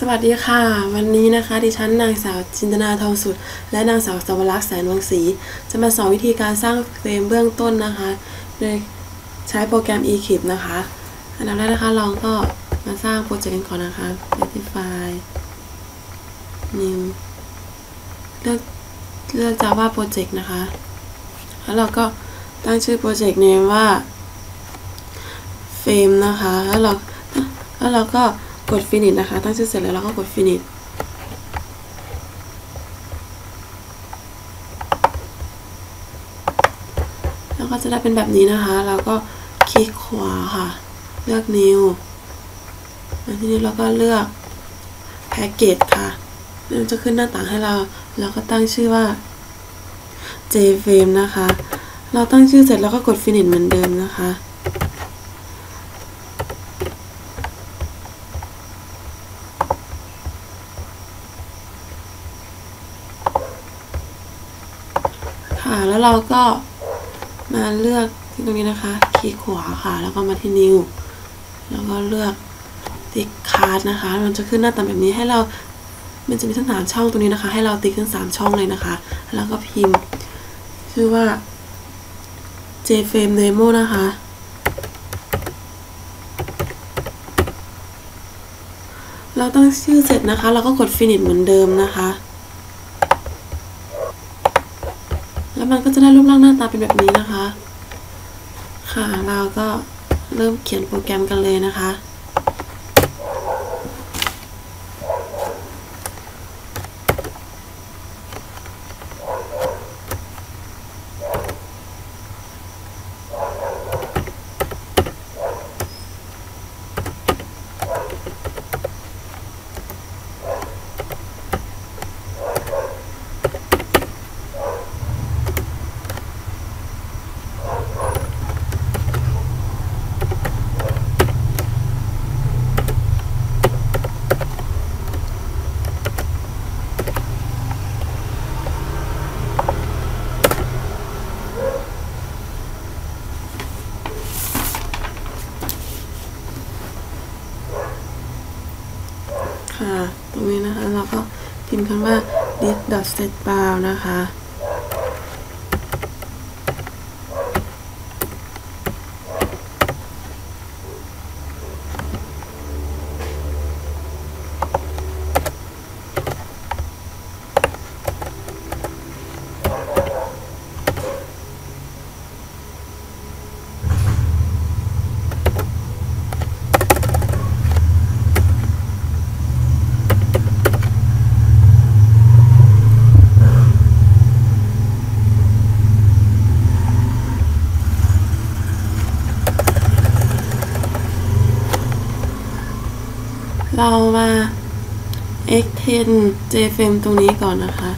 สวัสดีค่ะ วันนี้นะคะ ดิฉันนางสาวจินตนาทองสุด และนางสาวสวรักษ์แสนวังศรีจะมาสอนวิธีการสร้างเฟรมเบื้องต้นนะคะ โดยใช้โปรแกรม eClip นะคะ อันดับแรกนะคะเราก็มาสร้างโปรเจกต์กันก่อนนะคะ Edify New เลือกเลือก Java Project นะคะ แล้วเราก็ตั้งชื่อโปรเจกต์ name ว่าเฟรมนะคะ แล้วเราแล้วเราก็ กด finish นะคะ ตั้งชื่อเสร็จแล้วเราก็กด finish แล้วก็จะได้เป็นแบบนี้นะคะ เราก็คลิกขวาค่ะ เลือก new ทีนี้เราก็เลือก package ค่ะมันจะขึ้นหน้าต่างให้เรา เราก็ตั้งชื่อว่า jframe นะคะ เราตั้งชื่อเสร็จแล้วก็กด finish เหมือนเดิมนะคะ ค่ะ แล้ว เราก็มาเลือกที่ตรงนี้นะคะคลิกขวาค่ะ แล้วก็มาที่ new แล้วก็เลือกติ๊กคาร์ดนะคะ มันจะขึ้นหน้าตาแบบนี้ให้เรา มันจะมีทั้งสามช่องตรงนี้นะคะ ให้เราติ๊กทั้งสามช่องเลยนะคะ แล้วก็พิมพ์ ชื่อว่า jframe demo นะคะเราตั้งชื่อเสร็จนะคะ เราก็กด finish เหมือนเดิมนะคะ แล้วมันก็จะได้รูปร่างหน้าตาเป็นแบบนี้นะคะ ค่ะ เราก็เริ่มเขียนโปรแกรมกันเลยนะคะค่ะ ตรงนี้นะคะ เราก็พิมพ์คำว่า this dot set bar นะคะ เรามา extend jframe ตรงนี้ก่อนนะคะ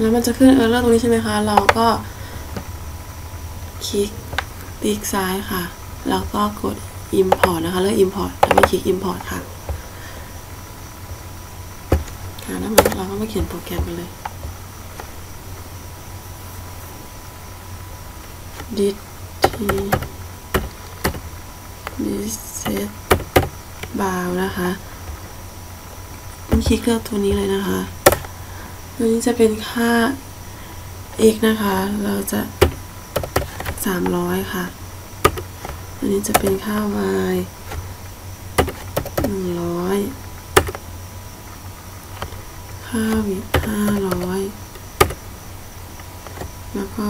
แล้วมันจะขึ้นเออร์เลอร์ตรงนี้ใช่ไหมคะ เราก็คลิกติ๊กซ้ายค่ะ แล้วก็กด import นะคะ เลือก import แล้วก็คลิก import ค่ะค่ะแล้วมันเราก็มาเขียนโปรแกรมกันเลย dit t this set bow นะคะต้องคลิกเลือกตัวนี้เลยนะคะ ตัวนี้จะเป็นค่า x นะคะ เราจะสามร้อยค่ะ อันนี้จะเป็นค่า y หนึ่งร้อยค่าวิห้าร้อยแล้วก็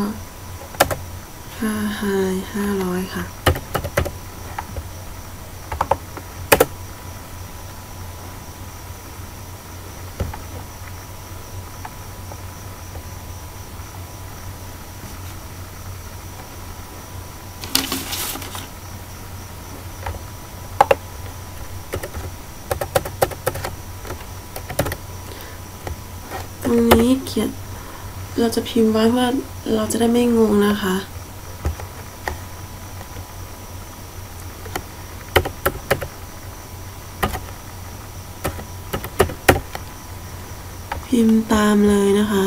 ค่า high ห้าร้อยค่ะ เราจะพิมพ์ไว้เพื่อเราจะได้ไม่งงนะคะ พิมพ์ตามเลยนะคะ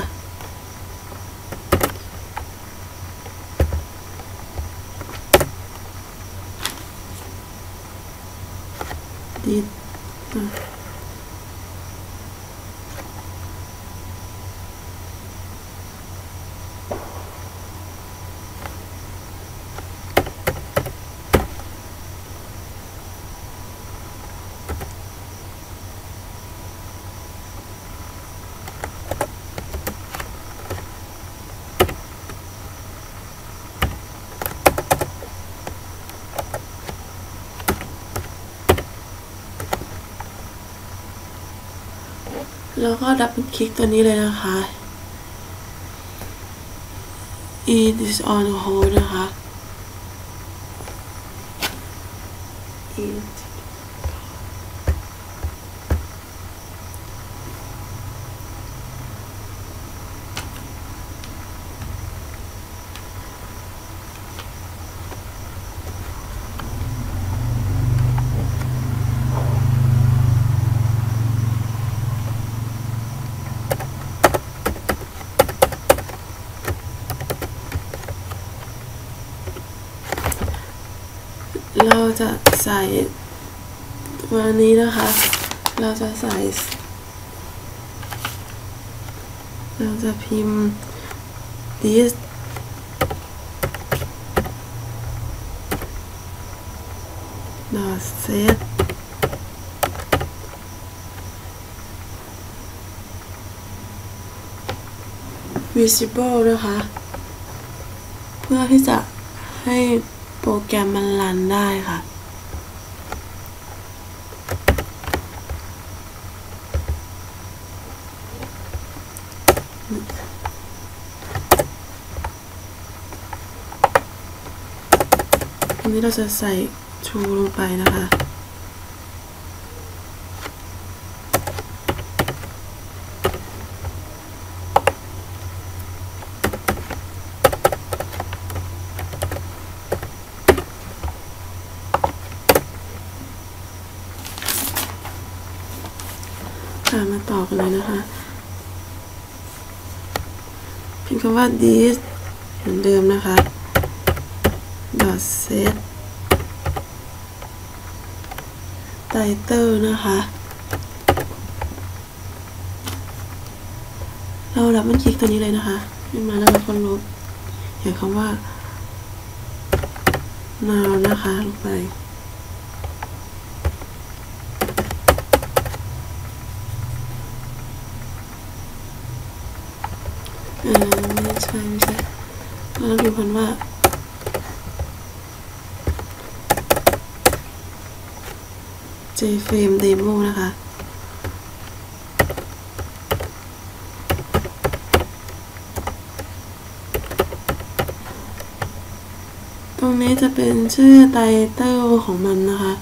แล้วก็ดับคลิกตัวนี้เลยนะคะ it is on hold นะคะ it เราจะใส่วันนี้นะคะ เราจะใส่ เราจะพิมพ์ this dot set visible นะคะ เพื่อที่จะให้ รแกรมมันรันได้ค่ะ อันนี้เราจะใส่ชูลงไปนะคะค่ะมาต่อกันเลยนะคะ พิมพ์คำว่า this เหมือนเดิมนะคะ dot set title นะคะ เราดับมันคลิกตัวนี้เลยนะคะขึ้นมาแล้วเราก็ลบเขียนคำว่า now นะคะ ลงไป เออไม่ ใช่ไม่ใช่เราต้องพิมพ์คำว่า JFrame Demo นะคะตรงนี้จะเป็นชื่อไตเติลของมันนะคะ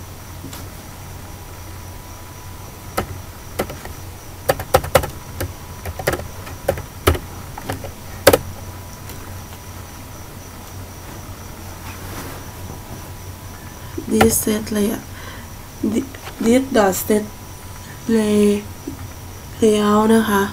this set เลยอะ this dot set lay layout นะคะ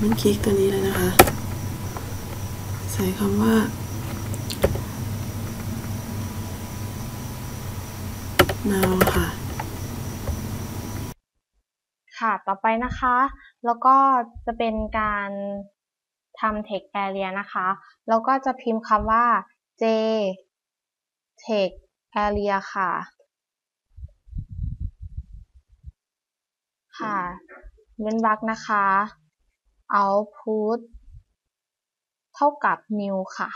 มันคลิกตัวนี้เลยนะคะ ใส่คำว่า now ค่ะ ค่ะ ต่อไปนะคะ แล้วก็จะเป็นการทำ text area นะคะ แล้วก็จะพิมพ์คำว่า j text area ค่ะ ค่ะเว้นวรรคนะคะ output เท่ากับ new ค่ะ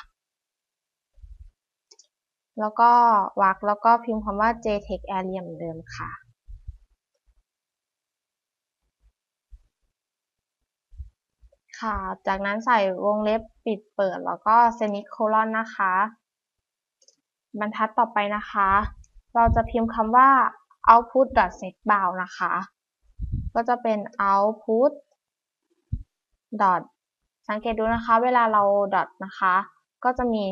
แล้วก็วรรคแล้วก็พิมพ์คำว่า j text area เหมือนเดิมค่ะค่ะ จากนั้นใส่วงเล็บปิดเปิดแล้วก็เซมิโคลอนนะคะ บรรทัดต่อไปนะคะ เราจะพิมพ์คำว่า output.setBound นะคะ ก็จะเป็น output dot สังเกตดูนะคะ เวลาเรา dot นะคะ ก็จะมี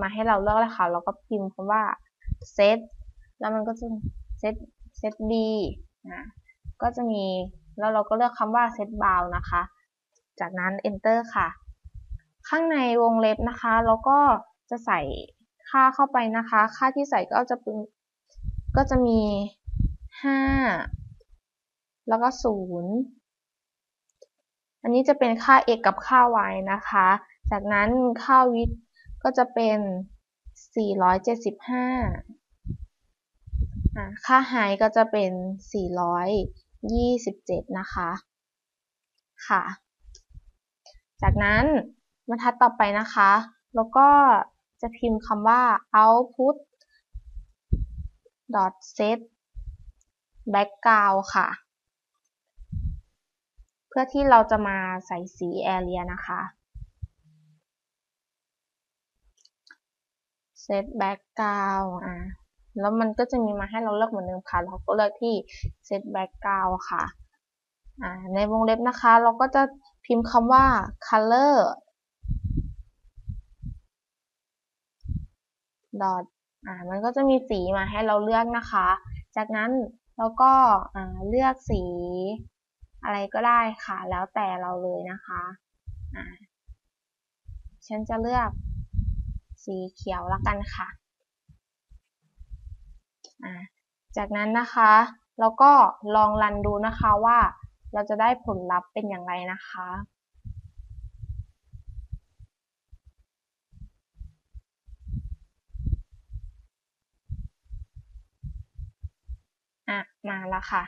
มาให้เราเลือกเลยค่ะเราก็พิมพ์คำว่า set แล้วมันก็จะ set set b นะก็จะมีแล้วเราก็เลือกคำว่า set bound นะคะ จากนั้น enter ค่ะ ข้างในวงเล็บนะคะ เราก็จะใส่ค่าเข้าไปนะคะ ค่าที่ใส่ก็จะเป็นก็จะมี 5 แล้วก็ 0 อันนี้จะเป็นค่า x กับค่า y นะคะ จากนั้นค่าวิทย์ ก็จะเป็น 475 ค่าไฮก็จะเป็น 427 นะคะ ค่ะ จากนั้นบรรทัดต่อไปนะคะ แล้วก็จะพิมพ์คำว่า output dot set background ค่ะ เพื่อที่เราจะมาใส่สี area นะคะ set background อะแล้วมันก็จะมีมาให้เราเลือกเหมือนเดิมค่ะ เราก็เลือกที่ set background ค่ะอ่าในวงเล็บนะคะ เราก็จะพิมพ์คำว่า color dot อ่ามันก็จะมีสีมาให้เราเลือกนะคะ จากนั้นเราก็เลือกสีอะไรก็ได้ค่ะ แล้วแต่เราเลยนะคะอ่าฉันจะเลือก สีเขียวละกันค่ะ จากนั้นนะคะเราก็ลองรันดูนะคะว่าเราจะได้ผลลัพธ์เป็นอย่างไรนะคะอะมาแล้วค่ะ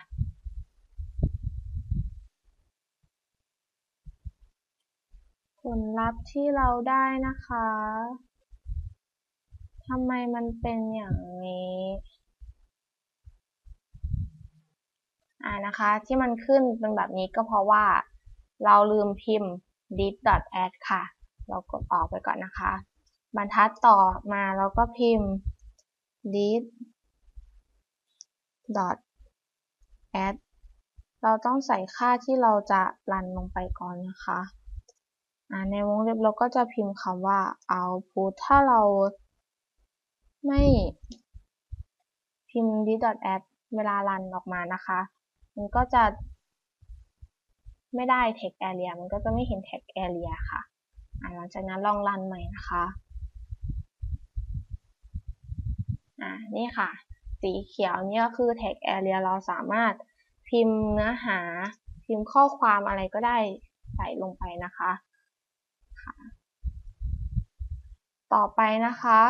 ผลลัพธ์ที่เราได้นะคะ ทำไมมันเป็นอย่างนี้ อ่านะคะ ที่มันขึ้นเป็นแบบนี้ก็เพราะว่าเราลืมพิมพ์ dit.add ค่ะ เรากดออกไปก่อนนะคะ บรรทัดต่อมาเราก็พิมพ์ d i t add เราต้องใส่ค่าที่เราจะรันลงไปก่อนนะคะในวงเล็บเราก็จะพิมพ์คำว่า output ถ้าเรา ไม่พิมพ์ dit dot add เวลารันออกมานะคะ มันก็จะไม่ได้ text area มันก็จะไม่เห็น text area ค่ะหลังจากนั้นลองรันใหม่นะคะอ่านี่ค่ะ สีเขียวนี่ก็คือ tag area เราสามารถพิมพ์เนื้อหา พิมพ์ข้อความอะไรก็ได้ใส่ลงไปนะคะ ต่อไปนะคะ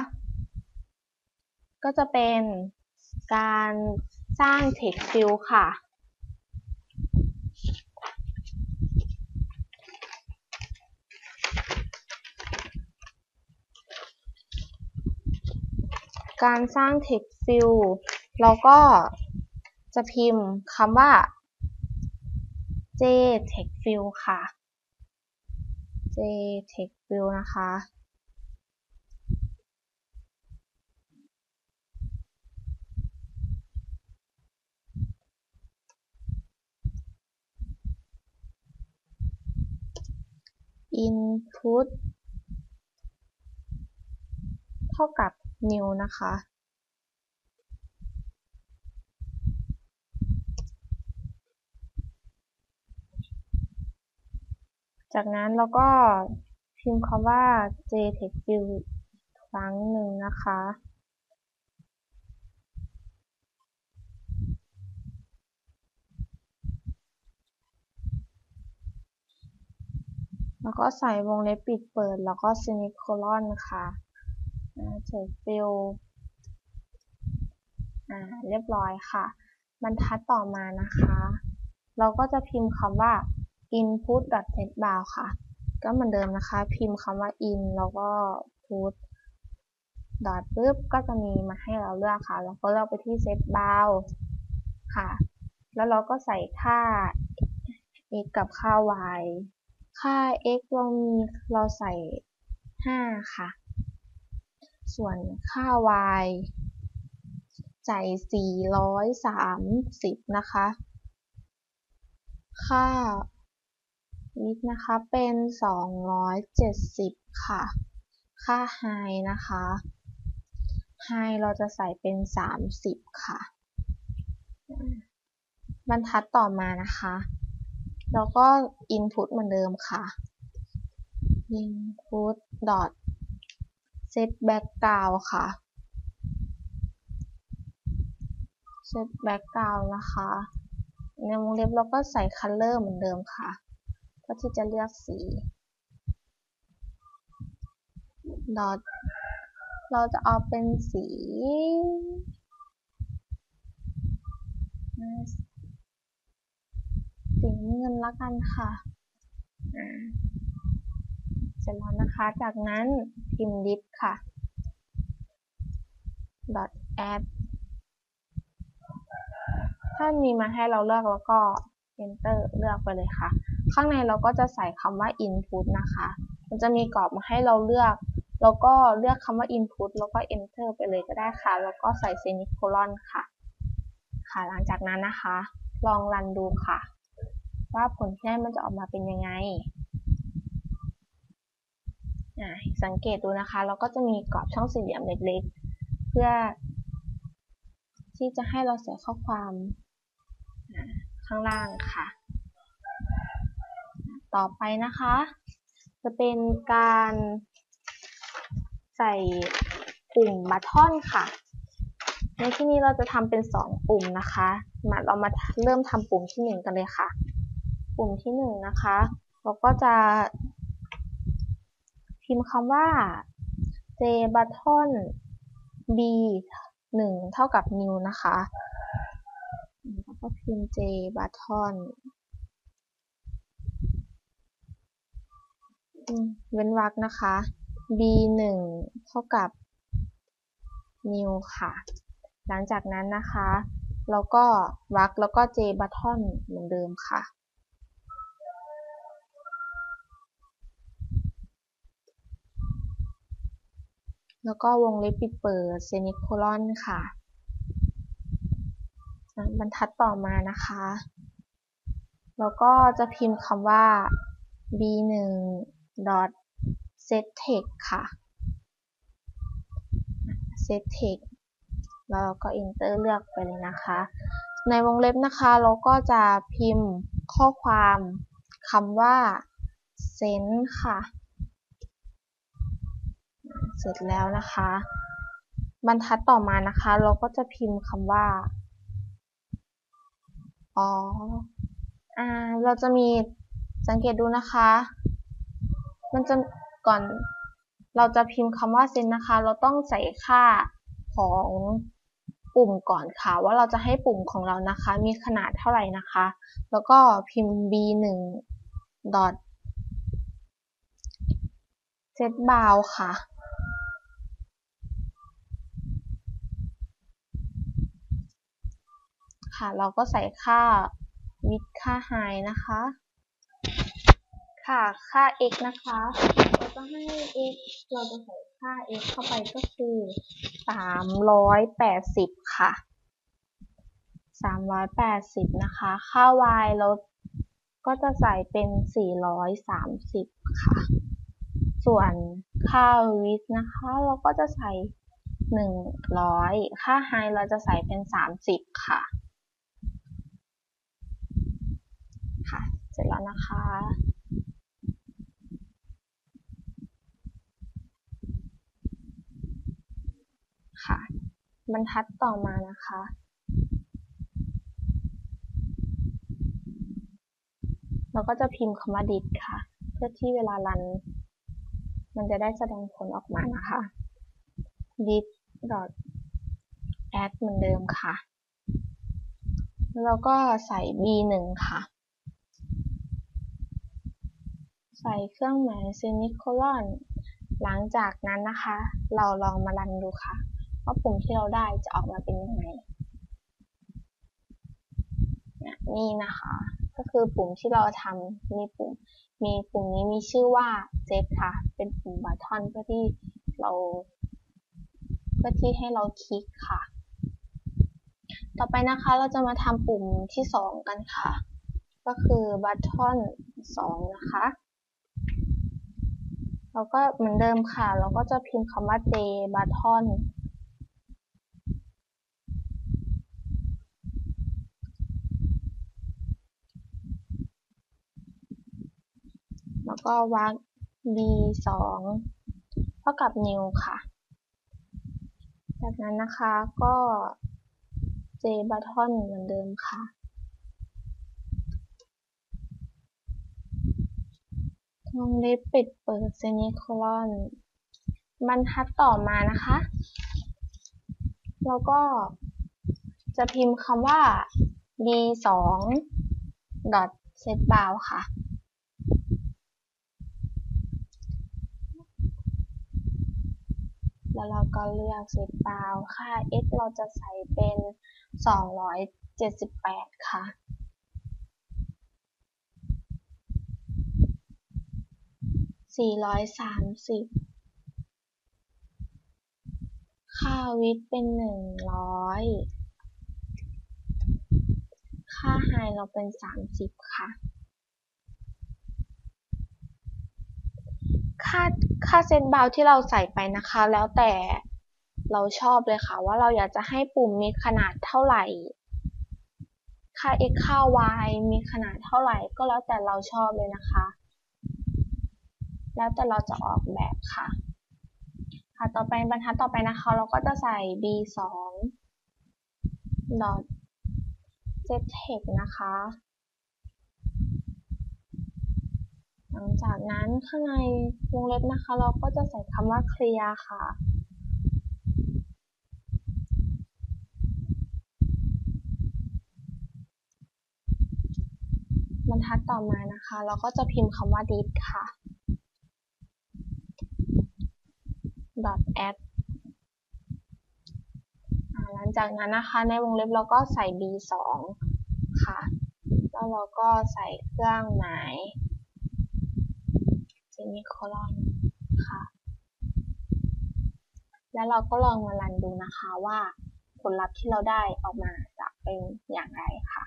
ก็จะเป็นการสร้าง text field ค่ะการสร้าง text field เราก็จะพิมพ์คำว่า jTextField ค่ะ jTextField นะคะ input เท่ากับ new นะคะ จากนั้นเราก็พิมพ์คำว่า jTextField ครั้งหนึ่งนะคะ แล้วก็ใส่วงเล็บปิดเปิด แล้วก็เซมิโคลอนค่ะเทคฟิลอ่าเรียบร้อยค่ะ บรรทัดต่อมานะคะ เราก็จะพิมพ์คำว่า input set bound ค่ะ ก็เหมือนเดิมนะคะ พิมพ์คำว่า in แล้วก็ put ดอทปุ๊บก็จะมีมาให้เราเลือกค่ะ แล้วก็เลือกไปที่ set bound ค่ะ แล้วเราก็ใส่ค่า x กับค่า y ค่า x เรามีเราใส่ 5 ค่ะ ส่วนค่า y ใส่430 นะคะ ค่า width นะคะเป็น 270 ค่ะ ค่า high นะคะ high เราจะใส่เป็น 30 ค่ะ บรรทัดต่อมานะคะ แล้วก็ input เหมือนเดิมค่ะ input dot set background ค่ะ set background นะคะในวงเล็บเราก็ใส่ color เหมือนเดิมค่ะเพื่อที่จะเลือกสี dot เราจะเอาเป็นสี สีเงินละกันค่ะเสร็จแล้วนะคะ จากนั้นพิมพ์ div ค่ะ dot add ถ้ามีมาให้เราเลือกแล้วก็ enter เลือกไปเลยค่ะ ข้างในเราก็จะใส่คำว่า input นะคะ มันจะมีกรอบมาให้เราเลือก แล้วก็เลือกคำว่า input แล้วก็ enter ไปเลยก็ได้ค่ะ แล้วก็ใส่ semicolon ค่ะ ค่ะ หลังจากนั้นนะคะ ลองรันดูค่ะ ว่าผลที่ได้มันจะออกมาเป็นยังไงสังเกตดูนะคะ เราก็จะมีกรอบช่องสี่เหลี่ยมเล็กๆ เพื่อ ที่จะให้เราใส่ข้อความข้างล่างค่ะ ต่อไปนะคะ จะเป็นการใส่ปุ่มบัตทอนค่ะ ในที่นี้เราจะทำเป็น 2 ปุ่มนะคะ มาเรามาเริ่มทำปุ่มที่ 1 กันเลยค่ะ ปุ่มที่1นะคะ เราก็จะพิมพ์คำว่า j button b 1เท่ากับ new นะคะแล้วก็พิมพ์ j button เว้นวรรคนะคะ b 1เท่ากับ new ค่ะ หลังจากนั้นนะคะเราก็วรรคแล้วก็ j button เหมือนเดิมค่ะ แล้วก็วงเล็บปิดเปิดเซมิโคลอนค่ะ บรรทัดต่อมานะคะ แล้วก็จะพิมพ์คำว่า b 1 dot set text ค่ะ set text แล้วก็ enter เลือกไปเลยนะคะ ในวงเล็บนะคะเราก็จะพิมพ์ข้อความคำว่า send ค่ะ เสร็จแล้วนะคะ บรรทัดต่อมานะคะ เราก็จะพิมพ์คำว่าอ๋ออ่าเราจะมีสังเกตดูนะคะ มันจะก่อนเราจะพิมพ์คำว่าเซนนะคะ เราต้องใส่ค่าของปุ่มก่อนค่ะ ว่าเราจะให้ปุ่มของเรานะคะ มีขนาดเท่าไหร่นะคะ แล้วก็พิมพ์ b 1 dot set bound ค่ะ ค่ะ เราก็ใส่ค่า width ค่า high นะคะ ค่ะ ค่า x นะคะ เราจะให้ x เราจะใส่ค่า x เข้าไปก็คือ380 ค่ะ 380 นะคะ ค่า y เราก็จะใส่เป็น 430 ค่ะ ส่วนค่า width นะคะ เราก็จะใส่ 100 ค่า high เราจะใส่เป็น 30 ค่ะ ค่ะ เสร็จแล้วนะคะ ค่ะ บรรทัดต่อมานะคะเราก็จะพิมพ์คำว่า did ค่ะ เพื่อที่เวลารัน มันจะได้แสดงผลออกมานะคะ did dot add เหมือนเดิมค่ะ แล้วก็ใส่ b 1ค่ะ ใส่เครื่องหมายเซมิโคลอน หลังจากนั้นนะคะ เราลองมารันดูค่ะ ว่าปุ่มที่เราได้จะออกมาเป็นยังไงนี่นะคะ ก็คือปุ่มที่เราทำมีปุ่ม มีปุ่มนี้มีชื่อว่า set ค่ะ เป็นปุ่มบัตทอนเพื่อที่เรา เพื่อที่ให้เราคลิกค่ะ ต่อไปนะคะเราจะมาทำปุ่มที่ 2 กันค่ะ ก็คือ button 2นะคะ แล้วก็เหมือนเดิมค่ะ เราก็จะพิมพ์คำว่า j button แล้วก็วรรค b 2เท่ากับ new ค่ะ จากนั้นนะคะก็ j button เหมือนเดิมค่ะ วงเล็บปิดเปิดเซมิโคลอน บรรทัดต่อมานะคะ แล้วก็จะพิมพ์คำว่า b 2 dot set bound ค่ะ แล้วเราก็เลือก set b o u n ค่า x เราจะใส่เป็น 278 ค่ะ สี่ร้อยสามสิบค่าวิทย์เป็นหนึ่งร้อยค่าไฮเราเป็นสามสิบค่ะ ค่าค่าเซตบาวที่เราใส่ไปนะคะ แล้วแต่เราชอบเลยค่ะ ว่าเราอยากจะให้ปุ่มมีขนาดเท่าไหร่ ค่า x ค่า y มีขนาดเท่าไหร่ก็แล้วแต่เราชอบเลยนะคะ แล้วแต่เราจะออกแบบค่ะ ค่ะต่อไปบรรทัดต่อไปนะคะ เราก็จะใส่ b 2 dot set text นะคะ หลังจากนั้นข้างในวงเล็บนะคะ เราก็จะใส่คำว่า clear ค่ะบรรทัดต่อมานะคะ เราก็จะพิมพ์คำว่า did ค่ะ dot add หลังจากนั้นนะคะในวงเล็บเราก็ใส่ b 2ค่ะ แล้วเราก็ใส่เครื่องหมายเซมิโคลอนค่ะ แล้วเราก็ลองมารันดูนะคะว่าผลลัพธ์ที่เราได้ออกมาจะเป็นอย่างไรค่ะ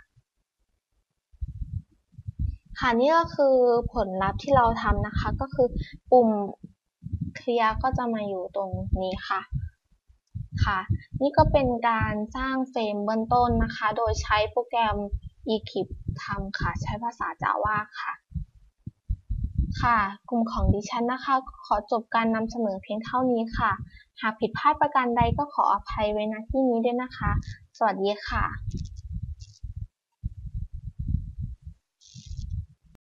ค่ะนี่ก็คือผลลัพธ์ที่เราทำนะคะ ก็คือปุ่ม เคลียก็จะมาอยู่ตรงนี้ค่ะค่ะ นี่ก็เป็นการสร้างเฟรมเบื้องต้นนะคะ โดยใช้โปรแกรม eClip ทำค่ะ ใช้ภาษา Java ค่ะ ค่ะ กลุ่มของดิฉันนะคะ ขอจบการนำเสนอเพียงเท่านี้ค่ะ หากผิดพลาดประการใดก็ขออภัยไว้ณที่นี้ด้วยนะคะ สวัสดีค่ะ